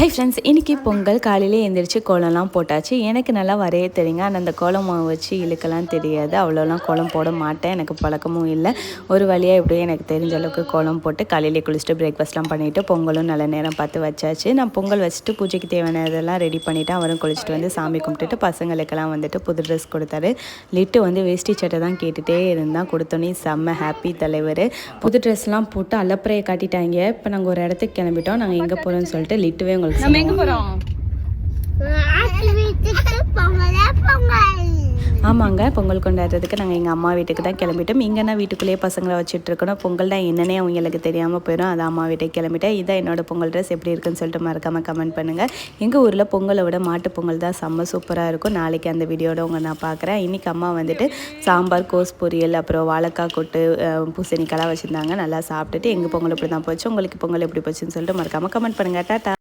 Hi friends இன்றைக்கி பொங்கல் காலையிலே எழுந்திரிச்சு கோலம்லாம் போட்டாச்சு. எனக்கு நல்லா வரைய தெரியுங்க. ஆனால் அந்த கோலம் மாவு வச்சு இழுக்கலாம் தெரியாது. அவ்வளோலாம் கோலம் போட மாட்டேன். எனக்கு பழக்கமும் இல்லை. ஒரு வழியாக எப்படியோ எனக்கு தெரிஞ்ச அளவுக்கு கோலம் போட்டு காலையிலே குளிச்சுட்டு பிரேக்ஃபாஸ்ட்லாம் பண்ணிவிட்டு பொங்கலும் நல்ல நேரம் பார்த்து வச்சாச்சு. நான் பொங்கல் வச்சுட்டு பூஜைக்கு தேவையானதெல்லாம் ரெடி பண்ணிவிட்டு அவரும் குளிச்சுட்டு வந்து சாமி கும்பிட்டுட்டு பசங்களுக்கெல்லாம் வந்துட்டு புது ட்ரெஸ் கொடுத்தாரு. லிட்டு வந்து வேஷ்டி சட்டை தான் கேட்டுகிட்டே இருந்தான் கொடுத்தோன்னே செம்ம ஹாப்பி தலைவர். புது ட்ரெஸ்லாம் போட்டு அலப்பறையை காட்டிட்டாங்க. இப்போ நாங்கள் ஒரு இடத்துக்கு கிளம்பிட்டோம். நாங்கள் எங்கே போகிறோம்னு சொல்லிட்டு லிட்டுவே உங்களுக்கு நம்ம எங்க போறோம்? பொங்கலே பொங்கல் ஆமாங்க பொங்கல் கொண்டாடுறதுக்கு நாங்கள் எங்கள் அம்மா வீட்டுக்கு தான் கிளம்பிட்டோம். இங்கன்னா வீட்டுக்குள்ளேயே பசங்களை வச்சுட்டு இருக்கணும். பொங்கல் தான் என்னன்னே அவங்களுக்கு தெரியாமல் போயிடும் அது அம்மா வீட்டுக்கு கிளம்பிட்டேன். இதான் என்னோட பொங்கல் ட்ரெஸ் எப்படி இருக்குன்னு சொல்லிட்டு மறக்காமல் கமெண்ட் பண்ணுங்கள் எங்கள் ஊரில் பொங்கலை விட மாட்டு பொங்கல் தான் செம்ம சூப்பராக இருக்கும். நாளைக்கு அந்த வீடியோட உங்க நான் பார்க்குறேன். இன்றைக்கி அம்மா வந்துட்டு சாம்பார் கோஸ் பொரியல் அப்புறம் வாழைக்காய் கொட்டு அஹ், பூசணிக்காய்லாம் வச்சுருந்தாங்க. நல்லா சாப்பிட்டுட்டு எங்கள் பொங்கல் இப்படி தான் போச்சு. உங்களுக்கு பொங்கல் எப்படி போச்சுன்னு சொல்லிட்டு மறக்காமல் கமெண்ட் பண்ணுங்கள் டாட்டா.